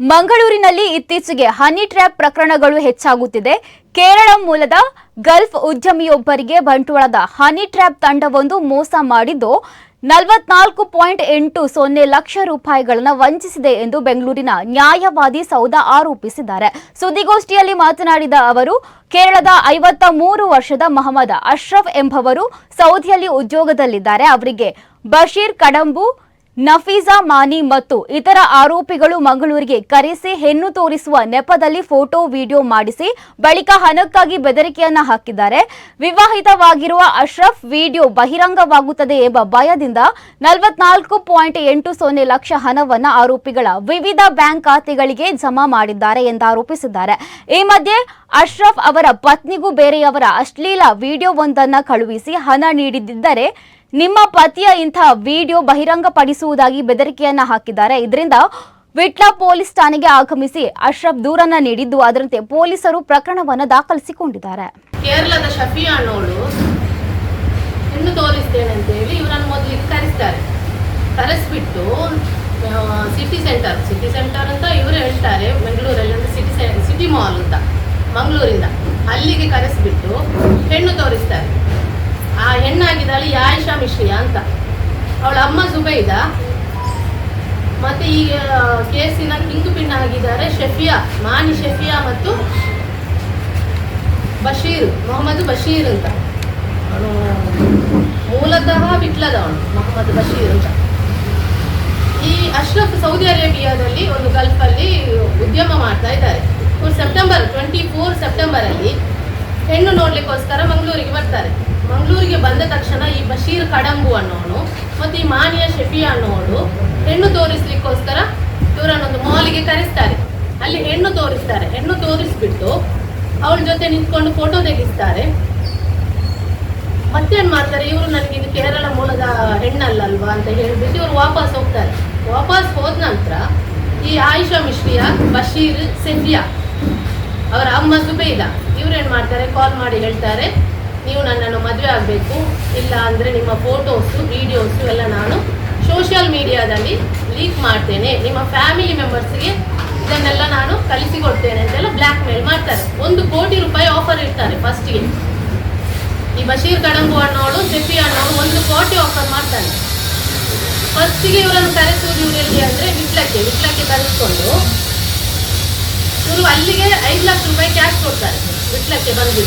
ಮಂಗಳೂರಿನಲ್ಲಿ ಇತ್ತೀಚೆಗೆ honey trap ಪ್ರಕರಣಗಳು ಹೆಚ್ಚಾಗುತ್ತಿದೆ. ಕೇರಳ ಮೂಲದ ಗಲ್ಫ್ ಉದ್ಯಮಿಯೊಬ್ಬರಿಗೆ ಬಂಟ್ವಾಳದ ಹನಿ ಟ್ರ್ಯಾಪ್ ತಂಡವೊಂದು ಮೋಸ ಮಾಡಿದ್ದು ನಲವತ್ನಾಲ್ಕು ಪಾಯಿಂಟ್ ಎಂಟು ಸೊನ್ನೆ ಲಕ್ಷ ರೂಪಾಯಿಗಳನ್ನು ವಂಚಿಸಿದೆ ಎಂದು ಬೆಂಗಳೂರಿನ ನ್ಯಾಯವಾದಿ ಸೌದ ಆರೋಪಿಸಿದ್ದಾರೆ. ಸುದ್ದಿಗೋಷ್ಠಿಯಲ್ಲಿ ಮಾತನಾಡಿದ ಅವರು, ಕೇರಳದ ಐವತ್ತ ಮೂರು ವರ್ಷದ ಮಹಮ್ಮದ್ ಅಶ್ರಫ್ ಎಂಬವರು ಸೌದಿಯಲ್ಲಿ ಉದ್ಯೋಗದಲ್ಲಿದ್ದಾರೆ. ಅವರಿಗೆ ಬಶೀರ್ ಕಡಂಬು ನಫೀಜಾ ಮಾನಿ ಮತ್ತು ಇತರ ಆರೋಪಿಗಳು ಮಂಗಳೂರಿಗೆ ಕರೆಸಿ ಹೆಣ್ಣು ತೋರಿಸುವ ನೆಪದಲ್ಲಿ ಫೋಟೋ, ವಿಡಿಯೋ ಮಾಡಿಸಿ ಬಳಿಕ ಹಣಕ್ಕಾಗಿ ಬೆದರಿಕೆಯನ್ನ ಹಾಕಿದ್ದಾರೆ. ವಿವಾಹಿತವಾಗಿರುವ ಅಶ್ರಫ್ ವಿಡಿಯೋ ಬಹಿರಂಗವಾಗುತ್ತದೆ ಎಂಬ ಭಯದಿಂದ ನಲವತ್ನಾಲ್ಕು ಪಾಯಿಂಟ್ ಎಂಟು ಸೊನ್ನೆ ಲಕ್ಷ ಹಣವನ್ನು ಆರೋಪಿಗಳ ವಿವಿಧ ಬ್ಯಾಂಕ್ ಖಾತೆಗಳಿಗೆ ಜಮಾ ಮಾಡಿದ್ದಾರೆ ಎಂದು ಆರೋಪಿಸಿದ್ದಾರೆ. ಈ ಮಧ್ಯೆ ಅಶ್ರಫ್ ಅವರ ಪತ್ನಿಗೂ ಬೇರೆಯವರ ಅಶ್ಲೀಲ ವಿಡಿಯೋವೊಂದನ್ನು ಕಳುಹಿಸಿ ಹಣ ನೀಡಿದ್ದರೆ ನಿಮ್ಮ ಪತಿಯ ಇಂಥ ವಿಡಿಯೋ ಬಹಿರಂಗಪಡಿಸುವುದಾಗಿ ಬೆದರಿಕೆಯನ್ನ ಹಾಕಿದ್ದಾರೆ. ಇದರಿಂದ ವಿಟ್ಲ ಪೊಲೀಸ್ ಠಾಣೆಗೆ ಆಗಮಿಸಿ ಅಶ್ರಫ್ ದೂರನ್ನ ನೀಡಿದ್ದು ಅದರಂತೆ ಪೊಲೀಸರು ಪ್ರಕರಣವನ್ನು ದಾಖಲಿಸಿಕೊಂಡಿದ್ದಾರೆ. ಕೇರಳದ ಶಫಿಯಾ ಅನ್ನೋಳು ಹೆಣ್ಣು ತೋರಿಸ್ತೇನೆ ಅಂತ ಹೇಳಿ ಇವರನ್ನು ಮೊದಲಿಗೆ ಕರೆಸ್ತಾರೆ ಕರೆಸ್ಬಿಟ್ಟು ಸಿಟಿ ಸೆಂಟರ್ ಸಿಟಿ ಸೆಂಟರ್ ಅಂತ ಇವರು ಹೇಳ್ತಾರೆ. ಬೆಂಗಳೂರಲ್ಲಿ ಸಿಟಿ ಸಿಟಿ ಮಾಲ್ ಅಂತ. ಮಂಗಳೂರಿಂದ ಅಲ್ಲಿಗೆ ಕರೆಸಿಬಿಟ್ಟು ಹೆಣ್ಣು ತೋರಿಸ್ತಾರೆ. ಆ ಹೆಣ್ಣಾಗಿದ್ದಾಳೆ ಯಾಯಿಷಾ ಮಿಶ್ರಿಯಾ ಅಂತ. ಅವಳ ಅಮ್ಮ ಜುಬೈದ ಮತ್ತೆ ಈ ಕೇಸಿನ ಕಿಂಗ್ ಪಿನ್ ಆಗಿದ್ದಾರೆ ಶಫಿಯಾ ಮಾನಿ ಶಫಿಯಾ ಮತ್ತು ಬಶೀರ್, ಮೊಹಮ್ಮದ್ ಬಶೀರ್ ಅಂತ. ಅವನು ಮೂಲತಃ ವಿಟ್ಲದವನು ಮೊಹಮ್ಮದ್ ಬಶೀರ್ ಅಂತ. ಈ ಅಶ್ರಫ್ ಸೌದಿ ಅರೇಬಿಯಾದಲ್ಲಿ ಒಂದು ಗಲ್ಫಲ್ಲಿ ಉದ್ಯಮ ಮಾಡ್ತಾ ಇದ್ದಾರೆ. ಸೆಪ್ಟೆಂಬರ್ ಟ್ವೆಂಟಿ ಫೋರ್ ಸೆಪ್ಟೆಂಬರಲ್ಲಿ ಹೆಣ್ಣು ನೋಡ್ಲಿಕ್ಕೋಸ್ಕರ ಮಂಗಳೂರಿಗೆ ಬರ್ತಾರೆ. ಮಂಗಳೂರಿಗೆ ಬಂದ ತಕ್ಷಣ ಈ ಬಶೀರ್ ಕಡಂಬು ಅನ್ನೋನು ಮತ್ತು ಈ ಮಾನಿಯ ಶೆಫಿ ಅನ್ನೋಳು ಹೆಣ್ಣು ತೋರಿಸ್ಲಿಕ್ಕೋಸ್ಕರ ಇವರನ್ನೊಂದು ಮಾಲಿಗೆ ಕರೆಸ್ತಾರೆ. ಅಲ್ಲಿ ಹೆಣ್ಣು ತೋರಿಸ್ತಾರೆ. ಹೆಣ್ಣು ತೋರಿಸ್ಬಿಟ್ಟು ಅವಳ ಜೊತೆ ನಿಂತ್ಕೊಂಡು ಫೋಟೋ ತೆಗಿಸ್ತಾರೆ. ಮತ್ತೇನು ಮಾಡ್ತಾರೆ? ಇವರು ನನಗೆ ಇದು ಕೇರಳ ಮೂಲದ ಹೆಣ್ಣಲ್ಲಲ್ವಾ ಅಂತ ಹೇಳಿಬಿಟ್ಟು ಇವರು ವಾಪಸ್ ಹೋಗ್ತಾರೆ. ವಾಪಸ್ ಹೋದ ನಂತರ ಈ ಆಯಿಷಾ ಮಿಶ್ರಿಯಾ ಬಶೀರ್ ಸೆಫಿಯಾ ಅವರ ಅಮ್ಮ ಸುಬೈದ ಇವ್ರೇನು ಮಾಡ್ತಾರೆ? ಕಾಲ್ ಮಾಡಿ ಹೇಳ್ತಾರೆ. ನೀವು ನನ್ನನ್ನು ಮದುವೆ ಆಗಬೇಕು. ಇಲ್ಲ ಅಂದರೆ ನಿಮ್ಮ ಫೋಟೋಸು ವಿಡಿಯೋಸು ಎಲ್ಲ ನಾನು ಸೋಷಿಯಲ್ ಮೀಡಿಯಾದಲ್ಲಿ ಲೀಕ್ ಮಾಡ್ತೇನೆ. ನಿಮ್ಮ ಫ್ಯಾಮಿಲಿ ಮೆಂಬರ್ಸ್ಗೆ ಇದನ್ನೆಲ್ಲ ನಾನು ಕಲಿಸಿಕೊಡ್ತೇನೆ ಅಂತೆಲ್ಲ ಬ್ಲ್ಯಾಕ್ ಮೇಲ್ ಮಾಡ್ತಾರೆ. ಒಂದು ಕೋಟಿ ರೂಪಾಯಿ ಆಫರ್ ಇರ್ತಾರೆ ಫಸ್ಟಿಗೆ ಈ ಬಶೀರ್ ಕಡಂಬು ಅನ್ನೋಳು ಸೆಫಿ ಅನ್ನೋಳು ಒಂದು ಕೋಟಿ ಆಫರ್ ಮಾಡ್ತಾನೆ ಫಸ್ಟಿಗೆ ಇವರನ್ನು ಕರೆಸುವುದು ಎಲ್ಲಿ ಅಂದರೆ ವಿಟ್ಲಕ್ಕೆ. ವಿಟ್ಲಕ್ಕೆ ಕರೆಸ್ಕೊಂಡು ಅಲ್ಲಿಗೆ ಐದು ಲಕ್ಷ ರೂಪಾಯಿ ಕ್ಯಾಶ್ ಕೊಡ್ತಾರೆ ವಿಟ್ಲಕ್ಕೆ ಬಂದ್ಬಿಟ್ಟು